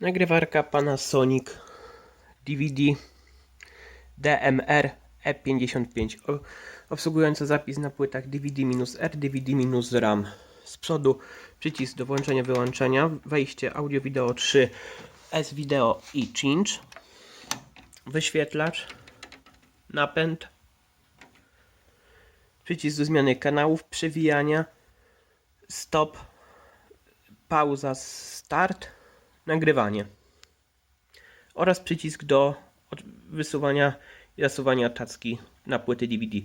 Nagrywarka Panasonic DVD DMR E55 o- obsługująca zapis na płytach DVD-R, DVD-RAM. Z przodu przycisk do włączenia wyłączenia, wejście audio wideo 3 S-Video i Change, wyświetlacz, napęd, przycisk do zmiany kanałów, przewijania, stop, pauza, start, nagrywanie oraz przycisk do wysuwania i zasuwania tacki na płyty DVD.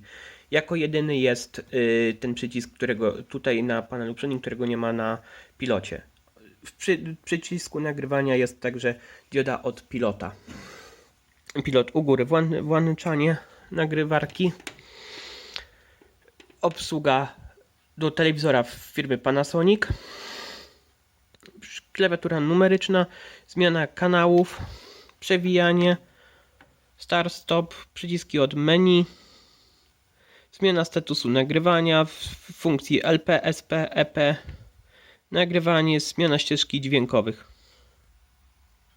Jako jedyny jest y, ten przycisk, którego tutaj na panelu przednim, którego nie ma na pilocie. W przy, przycisku nagrywania jest także dioda od pilota. Pilot u góry, włą- włączanie nagrywarki, obsługa do telewizora firmy Panasonic, klawiatura numeryczna, zmiana kanałów, przewijanie, start, stop, przyciski od menu, zmiana statusu nagrywania w funkcji LP, SP, EP, nagrywanie, zmiana ścieżki dźwiękowych.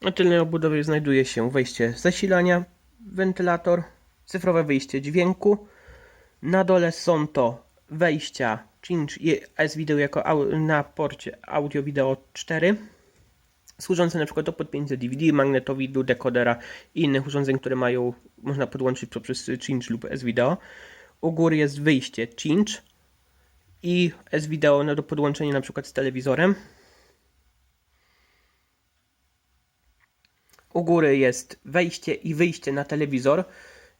Na tylnej obudowie znajduje się wejście zasilania, wentylator, cyfrowe wyjście dźwięku. Na dole są to wejścia Cinch i S-Video jako na porcie audio-wideo 4 służące na przykład do podpięcia DVD, magnetowidu, dekodera i innych urządzeń, które mają, można podłączyć poprzez Cinch lub S-Video. U góry jest wyjście Cinch i S-Video no, do podłączenia na przykład z telewizorem. U góry jest wejście i wyjście na telewizor.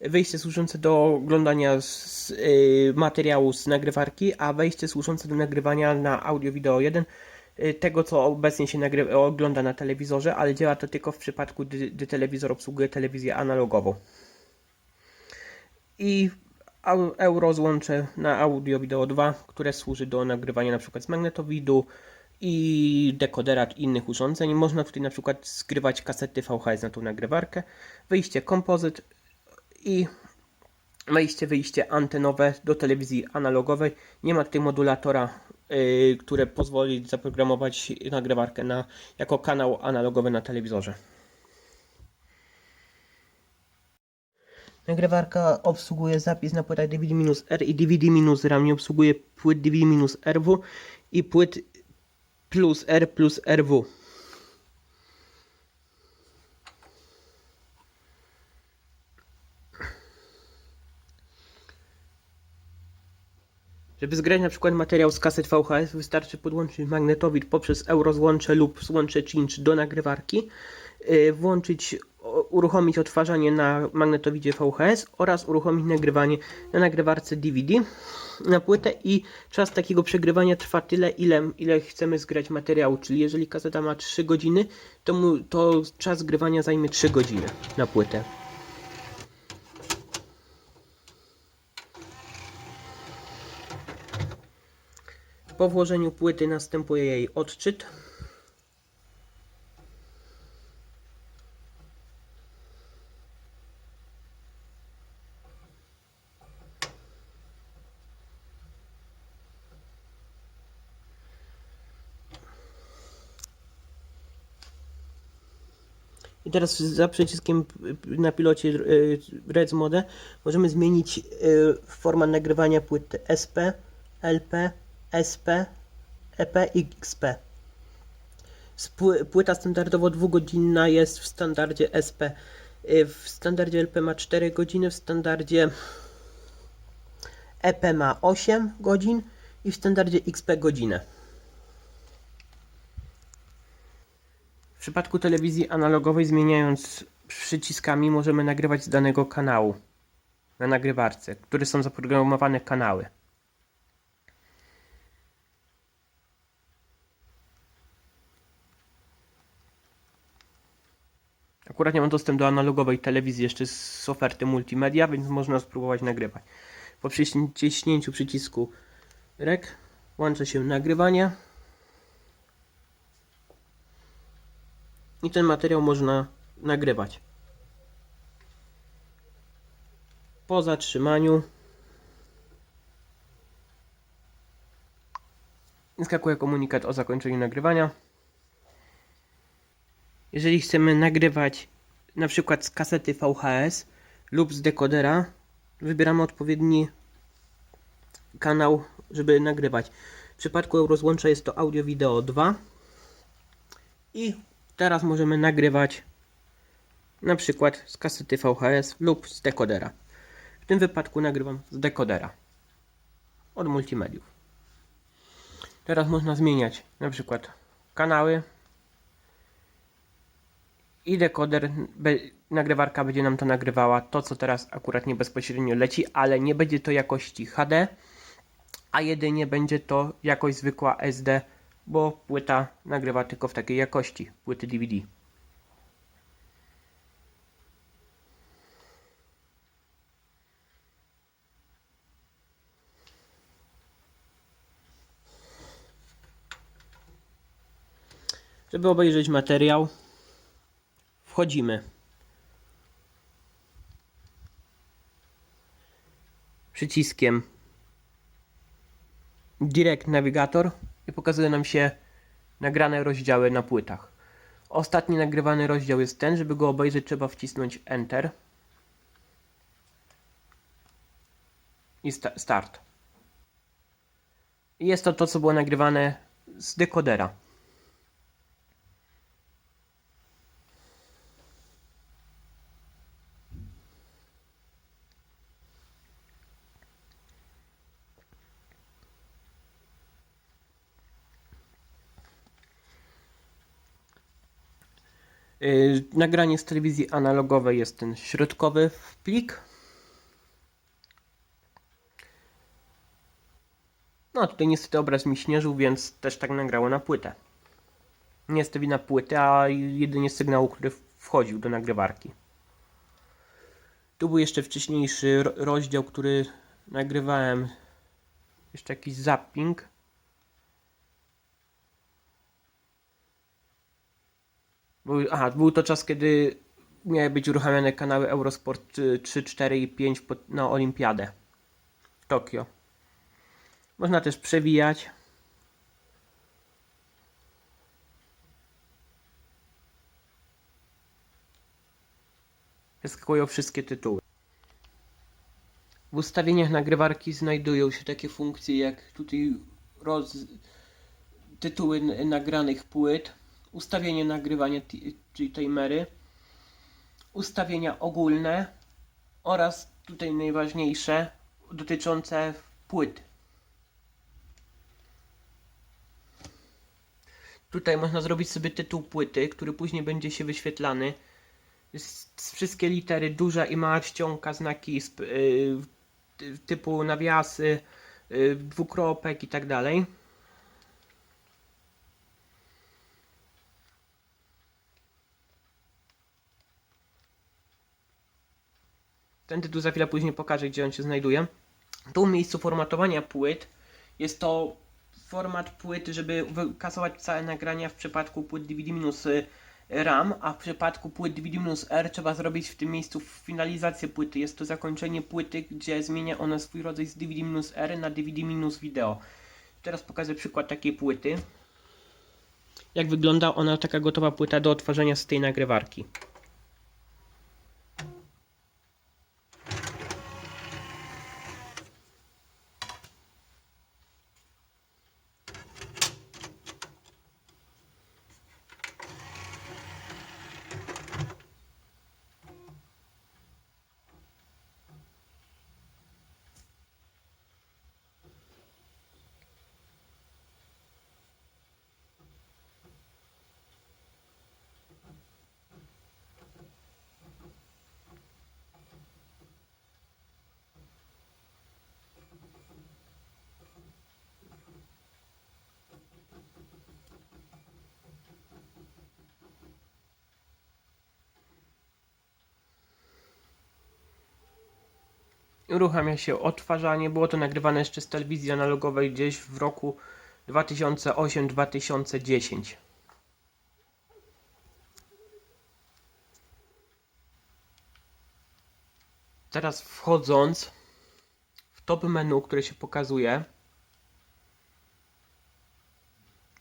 Wyjście służące do oglądania z, y, materiału z nagrywarki, a wejście służące do nagrywania na audio wideo 1 y, tego, co obecnie się nagry- ogląda na telewizorze, ale działa to tylko w przypadku, gdy, gdy telewizor obsługuje telewizję analogową. I euro złącze na audio wideo 2, które służy do nagrywania na przykład z magnetowidu i dekodera innych urządzeń. Można tutaj na przykład zgrywać kasety VHS na tą nagrywarkę. Wyjście kompozyt i wejście, wyjście antenowe do telewizji analogowej. Nie ma tutaj modulatora, yy, pozwoli zaprogramować nagrywarkę na, jako kanał analogowy na telewizorze. Nagrywarka obsługuje zapis na płytach DVD-R i DVD-RAM. Nie obsługuje płyt DVD-RW i płyt plus R plus RW. Żeby zgrać na przykład materiał z kaset VHS wystarczy podłączyć magnetowid poprzez eurozłącze lub złącze cinch do nagrywarki, yy, włączyć, uruchomić odtwarzanie na magnetowidzie VHS oraz uruchomić nagrywanie na nagrywarce DVD na płytę i czas takiego przegrywania trwa tyle, ile, ile chcemy zgrać materiału, czyli jeżeli kaseta ma 3 godziny, to, mu, to czas zgrywania zajmie 3 godziny na płytę. Po włożeniu płyty następuje jej odczyt. I teraz za przyciskiem na pilocie y, Red Mode możemy zmienić y, formę nagrywania płyty SP, LP, SP, EP i XP. Płyta standardowo dwugodzinna jest w standardzie SP. Y, W standardzie LP ma 4 godziny, w standardzie EP ma 8 godzin i w standardzie XP godzinę. W przypadku telewizji analogowej zmieniając przyciskami możemy nagrywać z danego kanału na nagrywarce, które są zaprogramowane kanały. Akurat nie mam dostęp do analogowej telewizji jeszcze z oferty multimedia, więc można spróbować nagrywać. Po przyciśnięciu przycisku REC włącza się nagrywanie. I ten materiał można nagrywać. Po zatrzymaniu wyskakuje komunikat o zakończeniu nagrywania. Jeżeli chcemy nagrywać na przykład z kasety VHS lub z dekodera, wybieramy odpowiedni kanał, żeby nagrywać. W przypadku Eurozłącza jest to Audio Video 2 i teraz możemy nagrywać na przykład z kasety VHS lub z dekodera. W tym wypadku nagrywam z dekodera od multimediów. Teraz można zmieniać na przykład kanały i dekoder, nagrywarka będzie nam to nagrywała to, co teraz akurat nie bezpośrednio leci, ale nie będzie to jakości HD, a jedynie będzie to jakość zwykła SD, bo płyta nagrywa tylko w takiej jakości, płyty DVD. Żeby obejrzeć materiał, wchodzimy. Przyciskiem Direct Navigator i pokazuje nam się nagrane rozdziały na płytach. Ostatni nagrywany rozdział jest ten, żeby go obejrzeć trzeba wcisnąć Enter i sta Start. I jest to to, co było nagrywane z dekodera. Nagranie z telewizji analogowej jest ten środkowy plik. No tutaj niestety obraz mi śnieżył, więc też tak nagrało na płytę. Nie jest to wina płyty, a jedynie sygnału, który wchodził do nagrywarki. Tu był jeszcze wcześniejszy ro- rozdział, który nagrywałem. Jeszcze jakiś zapping. Był, aha, był to czas, kiedy miały być uruchamiane kanały Eurosport y, 3, 4 i 5 pod- na Olimpiadę Tokio. Można też przewijać. Wyskakują wszystkie tytuły. W ustawieniach nagrywarki znajdują się takie funkcje jak tutaj roz... tytuły nagranych płyt, ustawienie nagrywania, czyli timery, ustawienia ogólne oraz tutaj najważniejsze dotyczące płyt. Tutaj można zrobić sobie tytuł płyty, który później będzie się wyświetlany. Wszystkie litery, duża i mała czcionka, znaki y, ty- typu nawiasy, y, dwukropek i tak dalej. Ten tytuł za chwilę później pokażę, gdzie on się znajduje. Tu w miejscu formatowania płyt jest to format płyty, żeby wykasować całe nagrania w przypadku płyt DVD minus y, RAM, a w przypadku płyt DVD minus R trzeba zrobić w tym miejscu finalizację płyty. Jest to zakończenie płyty, gdzie zmienia ona swój rodzaj z DVD minus R na DVD minus wideo. Teraz pokażę przykład takiej płyty. Jak wygląda ona taka gotowa płyta do odtwarzania z tej nagrywarki. Uruchamia się odtwarzanie. Było to nagrywane jeszcze z telewizji analogowej gdzieś w roku 2008-2010. Teraz wchodząc w top menu, które się pokazuje,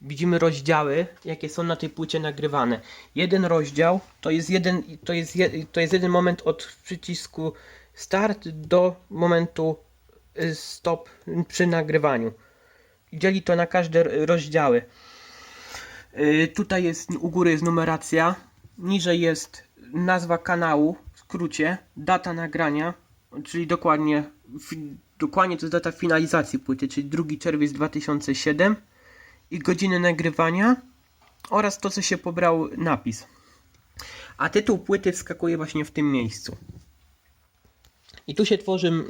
widzimy rozdziały, jakie są na tej płycie nagrywane. Jeden rozdział to jest jeden, to jest, je, to jest jeden moment od przycisku start do momentu y, stop przy nagrywaniu. Dzieli to na każde rozdziały. Y, Tutaj jest u góry jest numeracja, niżej jest nazwa kanału, w skrócie, data nagrania, czyli dokładnie, dokładnie to jest data finalizacji płyty, czyli 2 czerwiec 2007 i godziny nagrywania oraz to, co się pobrał napis. A tytuł płyty wskakuje właśnie w tym miejscu. I tu się tworzy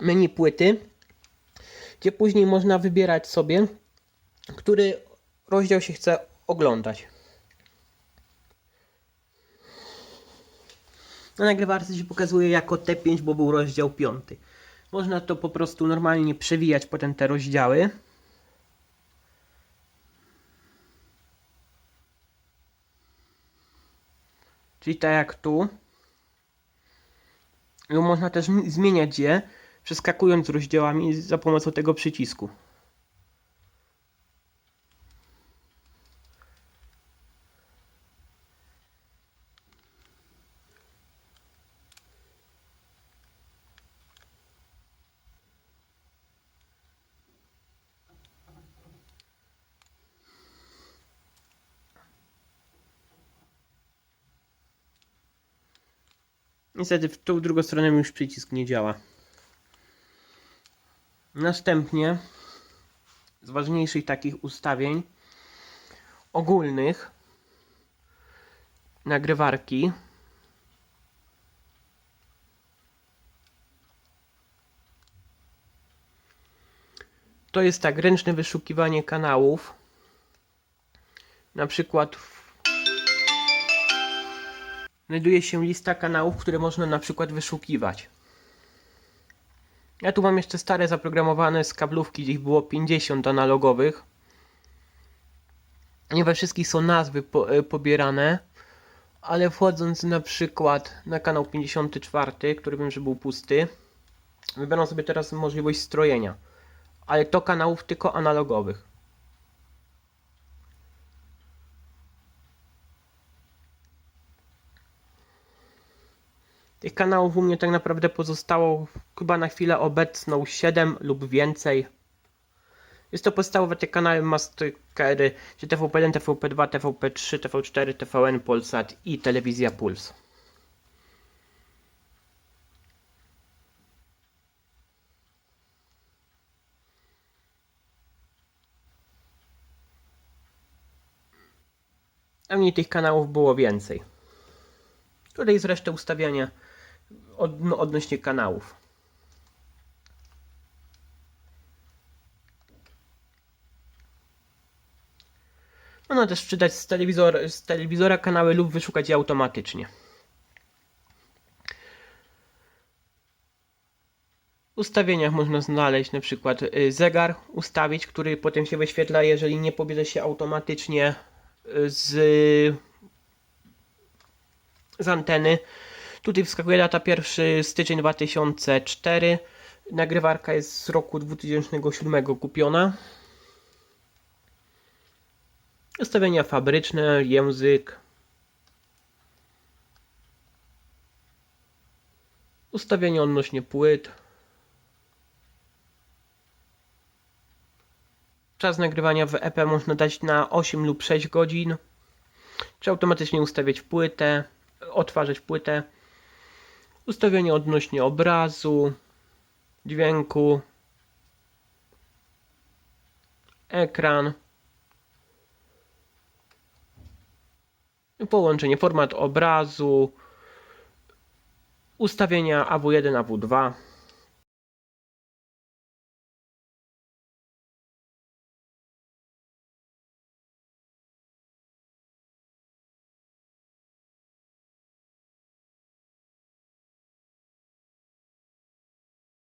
menu płyty, gdzie później można wybierać sobie, który rozdział się chce oglądać. Na nagrywarce się pokazuje jako T5, bo był rozdział 5. Można to po prostu normalnie przewijać potem te rozdziały. Czyli tak jak tu. Można też zmieniać je, przeskakując rozdziałami za pomocą tego przycisku. Niestety w tą drugą stronę już przycisk nie działa. Następnie z ważniejszych takich ustawień ogólnych nagrywarki to jest tak ręczne wyszukiwanie kanałów na przykład znajduje się lista kanałów, które można na przykład wyszukiwać. Ja tu mam jeszcze stare zaprogramowane z kablówki, gdzie ich było 50 analogowych. Nie we wszystkich są nazwy po, e, pobierane, ale wchodząc na przykład na kanał 54, który wiem, że był pusty, wybieram sobie teraz możliwość strojenia. Ale to kanałów tylko analogowych. Tych kanałów u mnie tak naprawdę pozostało chyba na chwilę obecną 7 lub więcej. Jest to podstawowe te kanały Mastercary, czy TVP1, TVP2, TVP3, TV4, TVN, Polsat i Telewizja Puls. A mnie tych kanałów było więcej. Tutaj jest reszta ustawiania od, no, odnośnie kanałów. Można też wczytać z, telewizor, z telewizora kanały lub wyszukać je automatycznie. W ustawieniach można znaleźć na przykład y, zegar, ustawić, który potem się wyświetla, jeżeli nie pobierze się automatycznie y, z, z anteny. Tutaj wskakuje data 1 styczeń 2004. Nagrywarka jest z roku 2007 kupiona. Ustawienia fabryczne, język. Ustawienia odnośnie płyt. Czas nagrywania w EP można dać na 8 lub 6 godzin. Czy automatycznie ustawiać płytę, odtwarzać płytę. Ustawienia odnośnie obrazu, dźwięku, ekran, połączenie, format obrazu, ustawienia AW1, AW2.